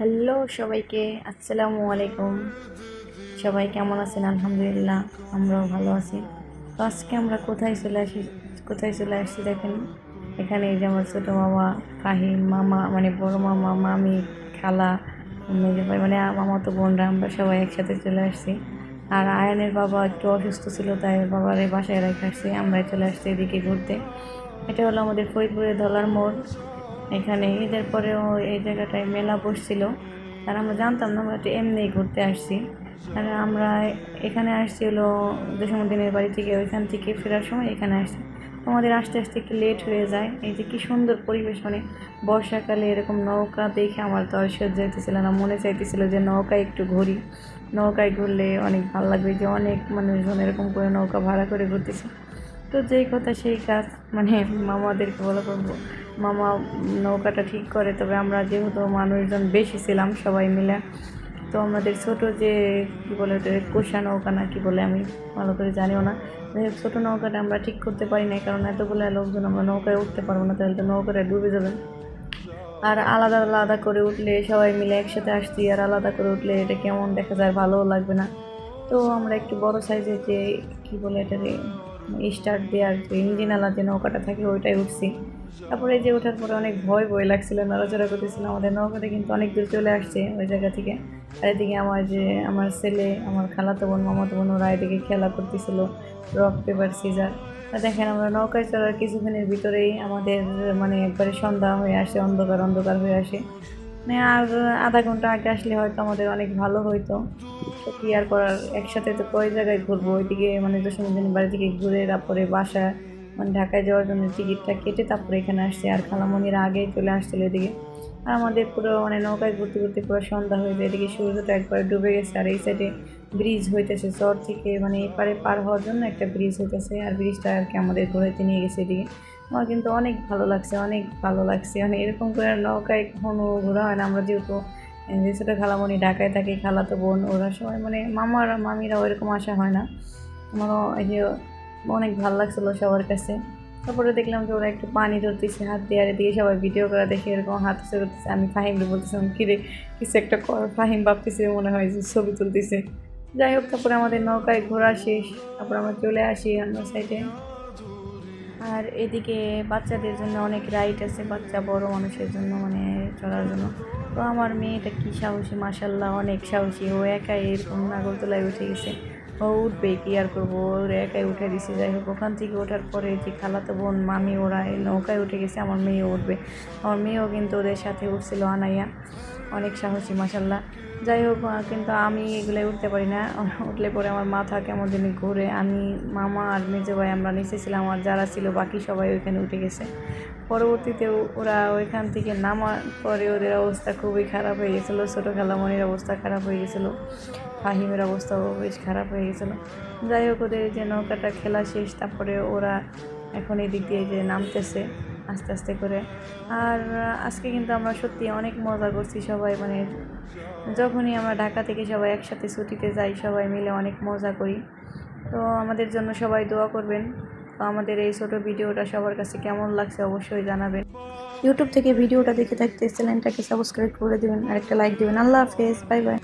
Hello সবাইকে, আসসালামু আলাইকুম। সবাই কেমন আছেন? আলহামদুলিল্লাহ, আমরাও ভালো আছি। তো আজকে আমরা কোথায় চলে আসি, কোথায় চলে আসছি দেখেন। এখানে এই যে আমার ছোটো মামা কাহি মামা মানে বড় মামা, মামি, খালা মেজো ভাই মানে মামা তো বোনরা, আমরা সবাই একসাথে চলে আসছি। আর আয়নের বাবা একটু অসুস্থ ছিল, তাই বাবার বাসায় রেখে আসছি। আমরা চলে আসছি এদিকে ঘুরতে। এটা হলো আমাদের ফরিদপুরের ধলার মোড়। এখানে ঈদের পরেও এই জায়গাটায় মেলা বসছিল। আর আমরা জানতাম না, আমরা একটু এমনি ঘুরতে আসছি। আর আমরা এখানে আসছি হলো দেশমুদ্দিনের বাড়ি থেকে, ওইখান থেকে ফেরার সময় এখানে আসছি। আমাদের আস্তে আস্তে একটু লেট হয়ে যায়। এই যে কী সুন্দর পরিবেশ মানে বর্ষাকালে এরকম নৌকা দেখে আমার তো আর সহ্য না, মনে চাইতেছিল যে নৌকায় একটু ঘুরি। নৌকায় ঘুরলে অনেক ভালো লাগবে যে অনেক মানুষজন এরকম করে নৌকা ভাড়া করে ঘুরতেছে। তো যেই কথা সেই কাজ মানে মামাদেরকে বলা করব। মামা নৌকাটা ঠিক করে, তবে আমরা যেহেতু মানুষজন বেশি ছিলাম সবাই মিলে, তো আমাদের ছোট যে, কী বলে ওটা কোষা নৌকা না কি বলে আমি ভালো করে জানিও না। যাই ছোটো নৌকাটা আমরা ঠিক করতে পারি না কারণ এতগুলো লোকজন আমরা নৌকায় উঠতে পারব না, তাহলে তো নৌকাটা ডুবে যাবে। আর আলাদা আলাদা করে উঠলে সবাই মিলে একসাথে আসছি, আর আলাদা করে উঠলে এটা কেমন দেখা যায় ভালোও লাগবে না। তো আমরা একটু বড় সাইজের যে, কী বলে এটাকে স্টার্ট দেওয়ার যে ইঞ্জিনালা যে নৌকাটা থাকে ওইটাই উঠছি। তারপরে যে ওঠার পরে অনেক ভয় ভয় লাগছিল, নড়াচড়া করতেছিল আমাদের নৌকাটা কিন্তু অনেক দূর চলে আসছে ওই জায়গা থেকে। আর এদিকে আমার যে, আমার ছেলে, আমার খালাতো বোন, মামাতো বোন, ওরা এদিকে খেলা করতেছিল রক পেপার সিজার দেখেন আমরা নৌকায় চলার কিছুক্ষণের ভিতরেই আমাদের মানে একবারে সন্ধ্যা হয়ে আসে, অন্ধকার অন্ধকার হয়ে আসে। মানে আর আধা ঘণ্টা আগে আসলে হয়তো আমাদের অনেক ভালো হইতো। কি আর করার? একসাথে তো কয় জায়গায় ঘুরবো? ওইদিকে মানে দশমী বাড়ি থেকে ঘুরে তারপরে বাসা মানে ঢাকায় যাওয়ার জন্য টিকিটটা কেটে তারপরে এখানে আসছে। আর খালামণিরা আগেই চলে আসছিল এদিকে। আর আমাদের পুরো মানে নৌকায় ঘুরতে ঘুরতে পুরো সন্ধ্যা হয়ে যায়। এদিকে সূর্যটা একবারে ডুবে গেছে আর এই সাইডে ব্রিজ হইতেছে। চর থেকে মানে এপারে পার হওয়ার জন্য একটা ব্রিজ হইতেছে। আর ব্রিজটা আর কি আমাদের ঘুরাইতে নিয়ে গেছে এদিকে। আমার কিন্তু অনেক ভালো লাগছে, অনেক ভালো লাগছে। মানে এরকম করে নৌকায় কখনো ঘোরা হয় না। আমরা যেহেতু যে ছোটো খালামণি ঢাকায় থাকি, খালাতো বোন, ওরা সবাই মানে মামারা মামিরা ওইরকম আসা হয় না। আমারও এই যে অনেক ভালো লাগছিল সবার কাছে। তারপরে দেখলাম যে ওরা একটু পানি ধরতেছে, হাত দিয়ে এদিকে সবাই ভিডিও করা দেখে এরকম হাত উঁচু করতেছে। আমি ফাহিমকে বলতেছিলাম কিরে কিছু একটা কর। ফাহিম ভাবতেছে, মনে হয় যে ছবি তুলতেছে। যাই হোক, তারপরে আমাদের নৌকায় ঘোরা শেষ। তারপর আমরা চলে আসি অন্য সাইডে আর এদিকে বাচ্চাদের জন্য অনেক রাইড আছে, বাচ্চা বড় মানুষের জন্য মানে চলার জন্য। তো আমার মেয়েটা কি সাহসী? মাসাল্লাহ অনেক সাহসী। ও একাই এরকম নাগরদোলায় উঠে গেছে। উঠবে কি আর করব, ওর একাই উঠে দিছে। যাই হোক, ওখান থেকে ওঠার পরে যে খালাতো বোন, মামি ওরা নৌকায় উঠে গেছে, আমার মেয়েও উঠবে। আমার মেয়েও কিন্তু ওদের সাথে উঠছিল আনাইয়া। অনেক সাহসী মাসাল্লাহ যাই হোক কিন্তু আমি এগুলোয় উঠতে পারি না। উঠলে পরে আমার মাথা কেমন জানি ঘুরে। আমি, মামা আর মেজো ভাই আমরা নিচে ছিলাম আর যারা ছিল বাকি সবাই ওইখানে উঠে গেছে। পরবর্তীতে ওরা ওইখান থেকে নামার পরে ওদের অবস্থা খুবই খারাপ হয়ে গেছিল ছোটো খেলামণির অবস্থা খারাপ হয়ে গেছিল। ফাহিমের অবস্থাও বেশ খারাপ হয়ে গেছিল। যাই হোক, ওদের যে নৌকাটা খেলা শেষ, তারপরে ওরা এখন এদিক দিয়ে যে নামতেছে আস্তে আস্তে করে। আর আজকে কিন্তু আমরা সত্যি অনেক মজা করছি সবাই মানে যখনই আমরা ঢাকা থেকে সবাই একসাথে ছুটিতে যাই, সবাই মিলে অনেক মজা করি। তো আমাদের জন্য সবাই দোয়া করবেন। তো আমাদের এই ছোট ভিডিওটা সবার কাছে কেমন লাগছে অবশ্যই জানাবেন। ইউটিউব থেকে ভিডিওটা দেখে থাকতে চ্যানেলটাকে সাবস্ক্রাইব করে দেবেন আর একটা লাইক দেবেন। আল্লাহ হাফেজ, বাই বাই।